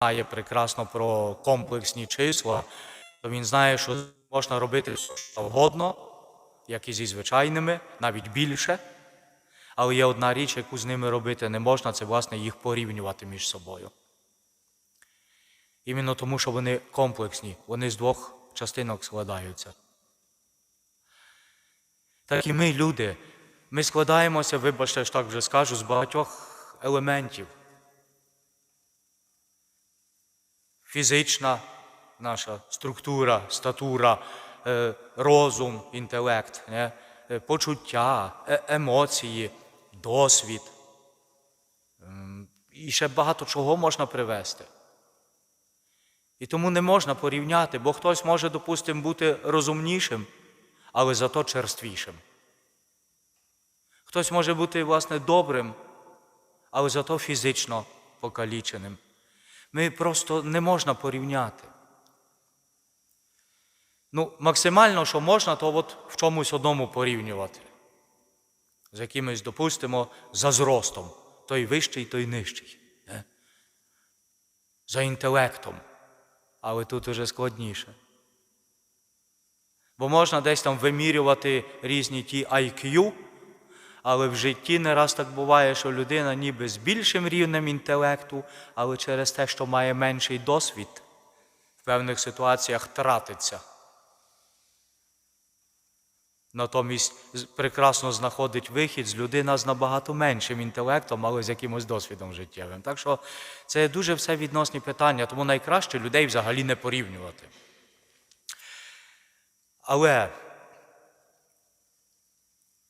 знає прекрасно про комплексні числа, то він знає, що можна робити все, що завгодно, як і зі звичайними, навіть більше. Але є одна річ, яку з ними робити не можна, це власне їх порівнювати між собою. Іменно тому, що вони комплексні, вони з двох частинок складаються. Так і ми, люди, ми складаємося, вибачте, що так вже скажу, з багатьох елементів. Фізична наша структура, статура, розум, інтелект, почуття, емоції, досвід. І ще багато чого можна привести. І тому не можна порівняти, бо хтось може, допустимо, бути розумнішим, але зато черствішим. Хтось може бути, власне, добрим, але зато фізично покаліченим. Ми просто не можна порівняти. Ну, максимально, що можна, то от в чомусь одному порівнювати. З якимось, допустимо, за зростом. Той вищий, той нижчий. Не? За інтелектом. Але тут уже складніше. Бо можна десь там вимірювати різні ті IQ, але в житті не раз так буває, що людина ніби з більшим рівнем інтелекту, але через те, що має менший досвід, в певних ситуаціях тратиться. Натомість прекрасно знаходить вихід з людина з набагато меншим інтелектом, але з якимось досвідом життєвим. Так що це дуже все відносні питання, тому найкраще людей взагалі не порівнювати. Але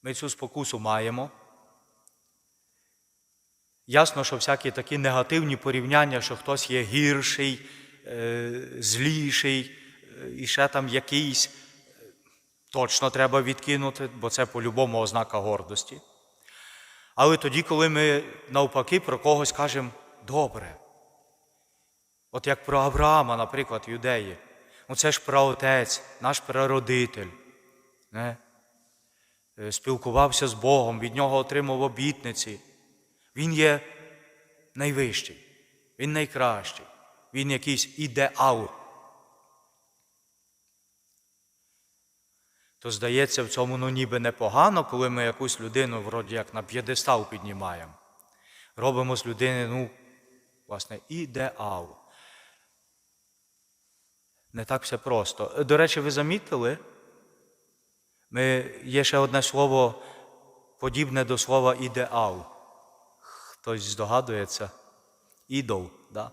ми цю спокусу маємо. Ясно, що всякі такі негативні порівняння, що хтось є гірший, е, зліший е, і ще там якийсь, е, точно треба відкинути, бо це по-любому ознака гордості. Але тоді, коли ми навпаки про когось кажемо добре, от як про Авраама, наприклад, юдеї, ну це ж праотець, наш прародитель. Е, спілкувався з Богом, від нього отримав обітниці. Він є найвищий, він найкращий, він якийсь ідеал. То здається, в цьому ну ніби непогано, коли ми якусь людину вроді як на п'єдестал піднімаємо. Робимо з людини, ну, власне, ідеал. Не так все просто. До речі, ви замітили? Ми, є ще одне слово подібне до слова ідеал. Хтось здогадується? Ідол, да?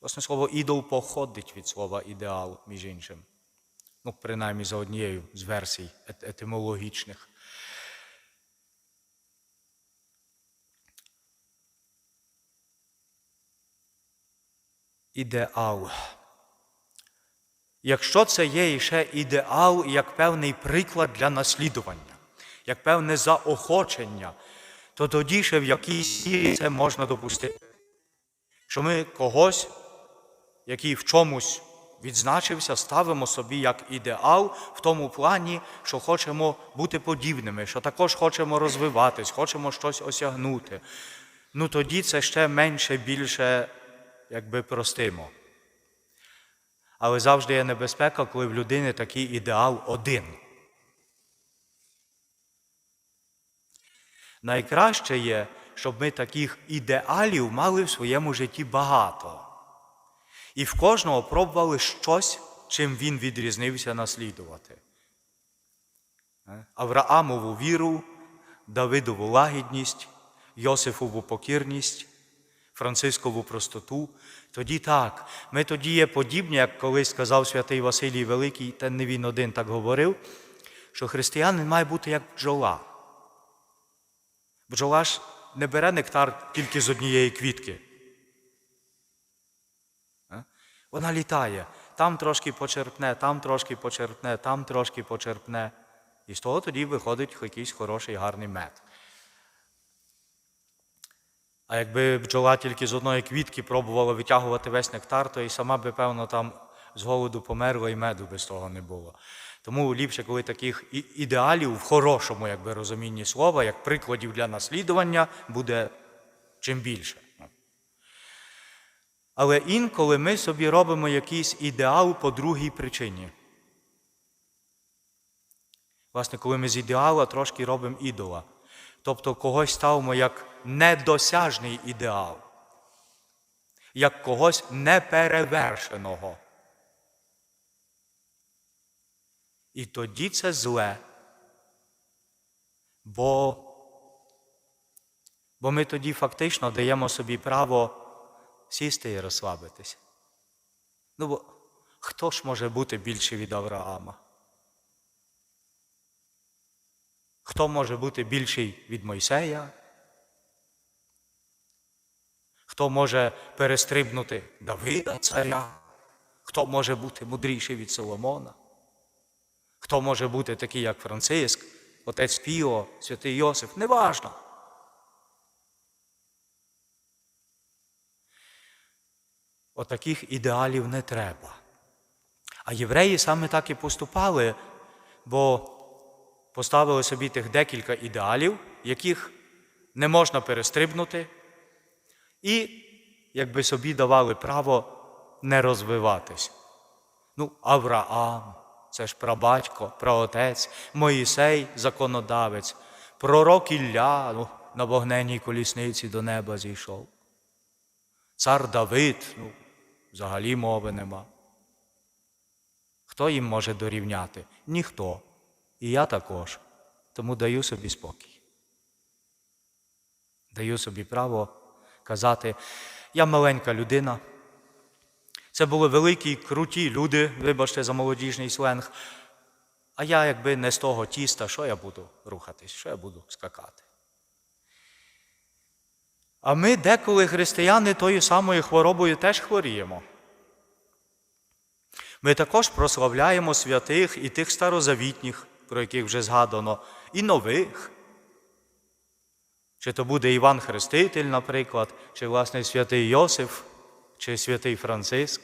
Власне слово ідол походить від слова ідеал, між іншим. Ну, принаймні за однією з версій ет- етимологічних. Ідеал. Якщо це є ще ідеал як певний приклад для наслідування, як певне заохочення, то тоді ще в якійсь мірі це можна допустити. Що ми когось, який в чомусь відзначився, ставимо собі як ідеал в тому плані, що хочемо бути подібними, що також хочемо розвиватись, хочемо щось осягнути. Ну тоді це ще менше, більше, якби простимо. Але завжди є небезпека, коли в людини такий ідеал один. Найкраще є, щоб ми таких ідеалів мали в своєму житті багато. І в кожного пробували щось, чим він відрізнився наслідувати. Е? Авраамову віру, Давидову лагідність, Йосифову покірність, Францискову простоту. Тоді так, ми тоді є подібні, як колись сказав святий Василій Великий, та не він один так говорив, що християнин має бути як бджола. Бджола ж не бере нектар тільки з однієї квітки. Вона літає, там трошки почерпне, там трошки почерпне, там трошки почерпне. І з того тоді виходить якийсь хороший гарний мед. А якби бджола тільки з одної квітки пробувала витягувати весь нектар, то і сама би, певно, там з голоду померла і меду без того не було. Тому ліпше, коли таких ідеалів в хорошому якби, розумінні слова, як прикладів для наслідування, буде чим більше. Але інколи ми собі робимо якийсь ідеал по другій причині. Власне, коли ми з ідеала трошки робимо ідола. Тобто когось ставимо як недосяжний ідеал, як когось неперевершеного. І тоді це зле. Бо, бо ми тоді фактично даємо собі право сісти і розслабитися. Ну бо хто ж може бути більше від Авраама? Хто може бути більший від Мойсея? Хто може перестрибнути Давида царя? Хто може бути мудріший від Соломона? Хто може бути такий, як Франциск, отець Піо, святий Йосиф? Неважно. Отаких ідеалів не треба. А євреї саме так і поступали, бо поставили собі тих декілька ідеалів, яких не можна перестрибнути, і якби собі давали право не розвиватись. Ну, Авраам, це ж прабатько, праотець, Моїсей, законодавець, пророк Ілля ну, на вогненній колісниці до неба зійшов. Цар Давид, ну, взагалі мови нема. Хто їм може дорівняти? Ніхто. І я також. Тому даю собі спокій. Даю собі право казати, я маленька людина. Це були великі, круті люди, вибачте за молодіжний сленг. А я, якби не з того тіста, що я буду рухатись, що я буду скакати. А ми деколи християни тою самою хворобою теж хворіємо. Ми також прославляємо святих і тих старозавітніх, про яких вже згадано, і нових. Чи то буде Іван Хреститель, наприклад, чи, власне, святий Йосиф, чи святий Франциск.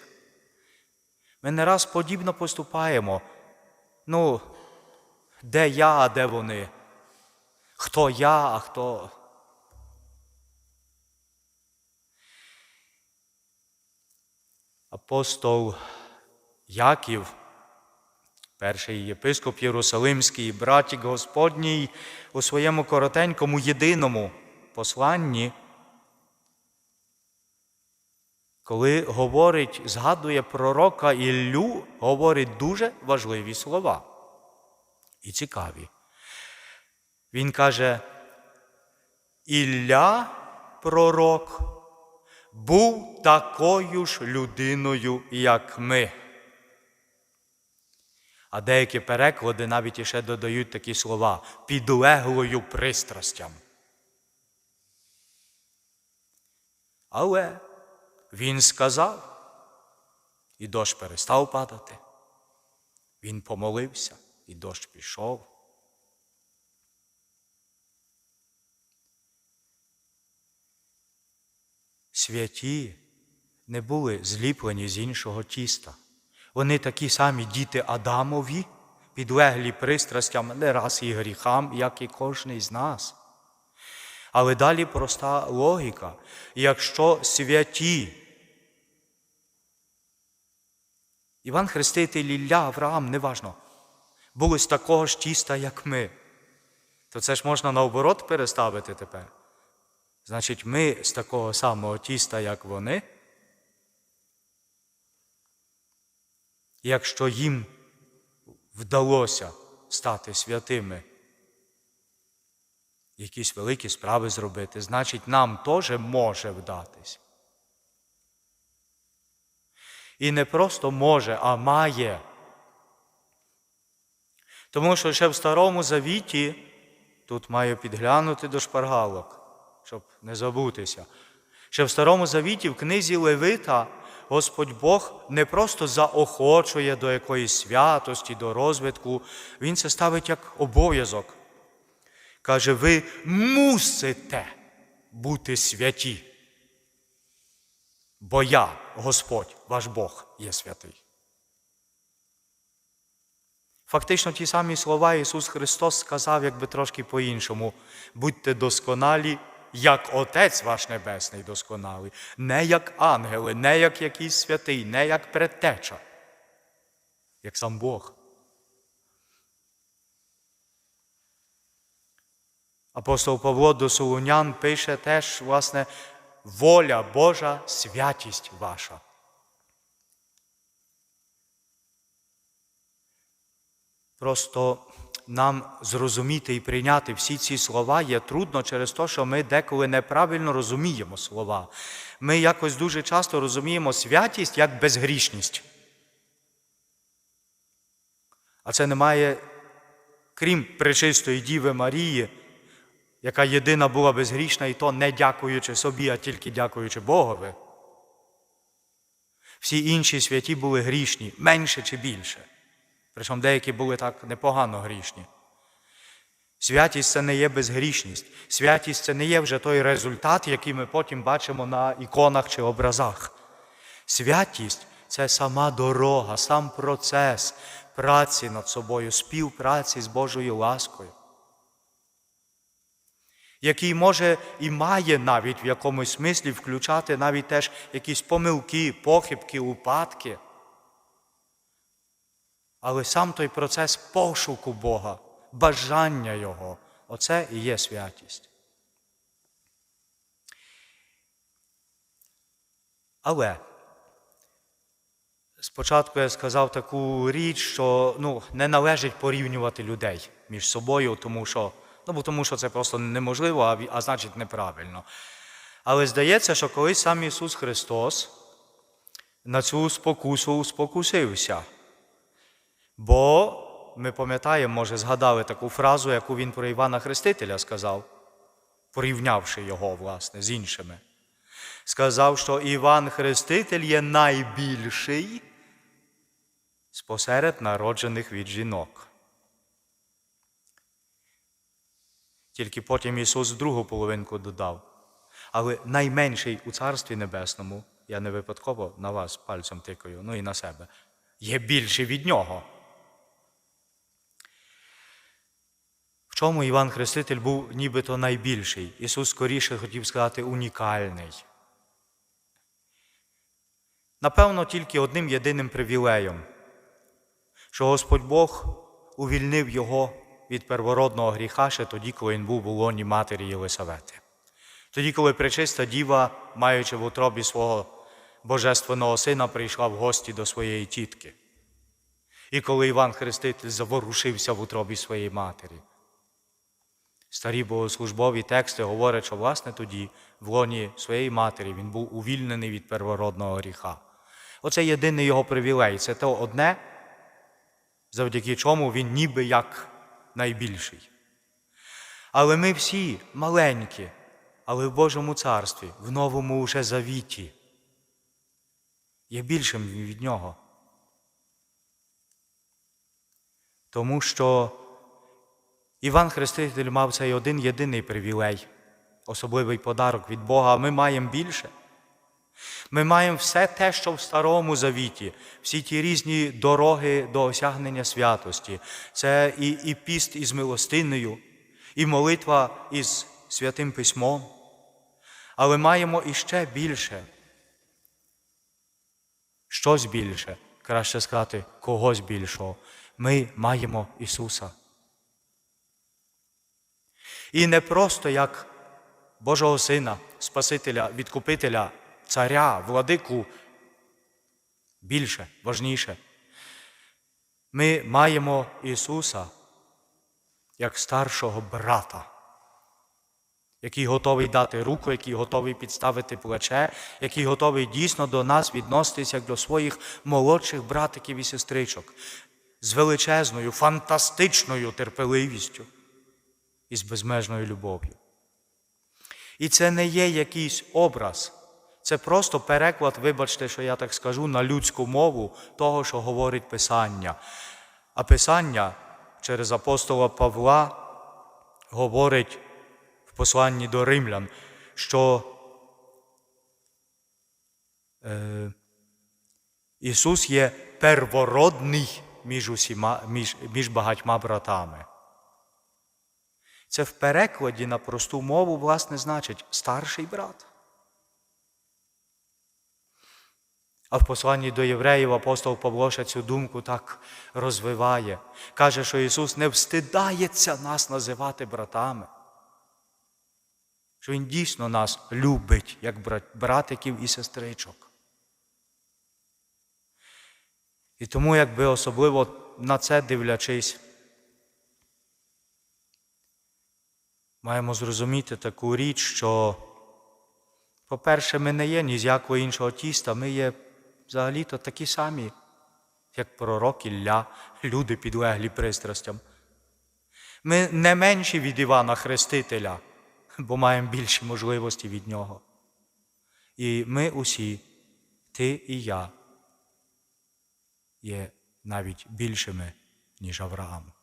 Ми не раз подібно поступаємо. Ну, де я, а де вони? Хто я, а хто. Апостол Яків, перший єпископ Єрусалимський, братік Господній, у своєму коротенькому єдиному посланні, коли говорить, згадує пророка Іллю, говорить дуже важливі слова і цікаві. Він каже, Ілля, пророк, був такою ж людиною, як ми. А деякі переклади навіть іще додають такі слова підлеглою пристрастям. Але він сказав, і дощ перестав падати. Він помолився, і дощ пішов. Святі не були зліплені з іншого тіста. Вони такі самі діти Адамові, підлеглі пристрастям не раз і гріхам, як і кожний з нас. Але далі проста логіка. Якщо святі, Іван Хреститель, Ілля, Авраам, неважно, були з такого ж тіста, як ми, то це ж можна наоборот переставити тепер. Значить, ми з такого самого тіста, як вони. Якщо їм вдалося стати святими, якісь великі справи зробити, значить, нам теж може вдатись. І не просто може, а має. Тому що ще в Старому Завіті, тут маю підглянути до шпаргалок, щоб не забутися. Ще в Старому Завіті, в книзі Левита, Господь Бог не просто заохочує до якоїсь святості, до розвитку, Він це ставить як обов'язок. Каже, ви мусите бути святі. Бо я, Господь, ваш Бог, є святий. Фактично ті самі слова Ісус Христос сказав, якби трошки по-іншому. Будьте досконалі, як Отець ваш Небесний досконалий, не як ангели, не як якийсь святий, не як предтеча, як сам Бог. Апостол Павло до Солунян пише теж, власне, воля Божа, святість ваша. Просто нам зрозуміти і прийняти всі ці слова є трудно через те, що ми деколи неправильно розуміємо слова. Ми якось дуже часто розуміємо святість як безгрішність. А це немає, крім пречистої Діви Марії, яка єдина була безгрішна, і то не дякуючи собі, а тільки дякуючи Богові. Всі інші святі були грішні, менше чи більше. Причому деякі були так непогано грішні. Святість це не є безгрішність. Святість це не є вже той результат, який ми потім бачимо на іконах чи образах. Святість це сама дорога, сам процес праці над собою, співпраці з Божою ласкою, який може і має навіть в якомусь смислі включати навіть теж якісь помилки, похибки, упадки. Але сам той процес пошуку Бога, бажання Його, оце і є святість. Але спочатку я сказав таку річ, що ну, не належить порівнювати людей між собою, тому що, ну, бо тому що це просто неможливо, а, а значить неправильно. Але здається, що колись сам Ісус Христос на цю спокусу спокусився. Бо ми пам'ятаємо, може, згадали таку фразу, яку він про Івана Хрестителя сказав, порівнявши його, власне, з іншими. Сказав, що Іван Хреститель є найбільший спосеред народжених від жінок. Тільки потім Ісус другу половинку додав. Але найменший у Царстві Небесному, я не випадково на вас пальцем тикаю, ну і на себе, є більший від нього. Чому Іван Хреститель був нібито найбільший? Ісус скоріше хотів сказати унікальний. Напевно, тільки одним єдиним привілеєм, що Господь Бог увільнив його від первородного гріха ще тоді, коли він був у лоні матері Єлисавети. Тоді, коли пречиста діва, маючи в утробі свого божественного сина, прийшла в гості до своєї тітки. І коли Іван Хреститель заворушився в утробі своєї матері. Старі богослужбові тексти говорять, що власне тоді, в лоні своєї матері, він був увільнений від первородного гріха. Оце єдиний його привілей. Це те одне, завдяки чому він ніби як найбільший. Але ми всі маленькі, але в Божому царстві, в новому уже завіті, є більшим від нього. Тому що Іван Хреститель мав цей один єдиний привілей, особливий подарок від Бога, а ми маємо більше. Ми маємо все те, що в Старому Завіті, всі ті різні дороги до осягнення святості. Це і, і піст із милостиною, і молитва із святим письмом. Але маємо іще більше. Щось більше, краще сказати, когось більшого. Ми маємо Ісуса. І не просто як Божого Сина, Спасителя, Відкупителя, Царя, владику. Більше, важніше. Ми маємо Ісуса як старшого брата, який готовий дати руку, який готовий підставити плече, який готовий дійсно до нас відноситися як до своїх молодших братиків і сестричок з величезною, фантастичною терпеливістю і з безмежною любов'ю. І це не є якийсь образ, це просто переклад, вибачте, що я так скажу, на людську мову того, що говорить Писання. А Писання через апостола Павла говорить в посланні до римлян, що е, Ісус є первородний між, усіма, між, між багатьма братами. Це в перекладі на просту мову, власне, значить старший брат. А в посланні до євреїв апостол Павло ще цю думку так розвиває. Каже, що Ісус не встидається нас називати братами. Що Він дійсно нас любить, як братиків і сестричок. І тому, якби особливо на це дивлячись, маємо зрозуміти таку річ, що, по-перше, ми не є ні з якого іншого тіста, ми є взагалі-то такі самі, як пророк Ілля, люди підлеглі пристрастям. Ми не менші від Івана Хрестителя, бо маємо більші можливості від нього. І ми усі, ти і я, є навіть більшими, ніж Авраам.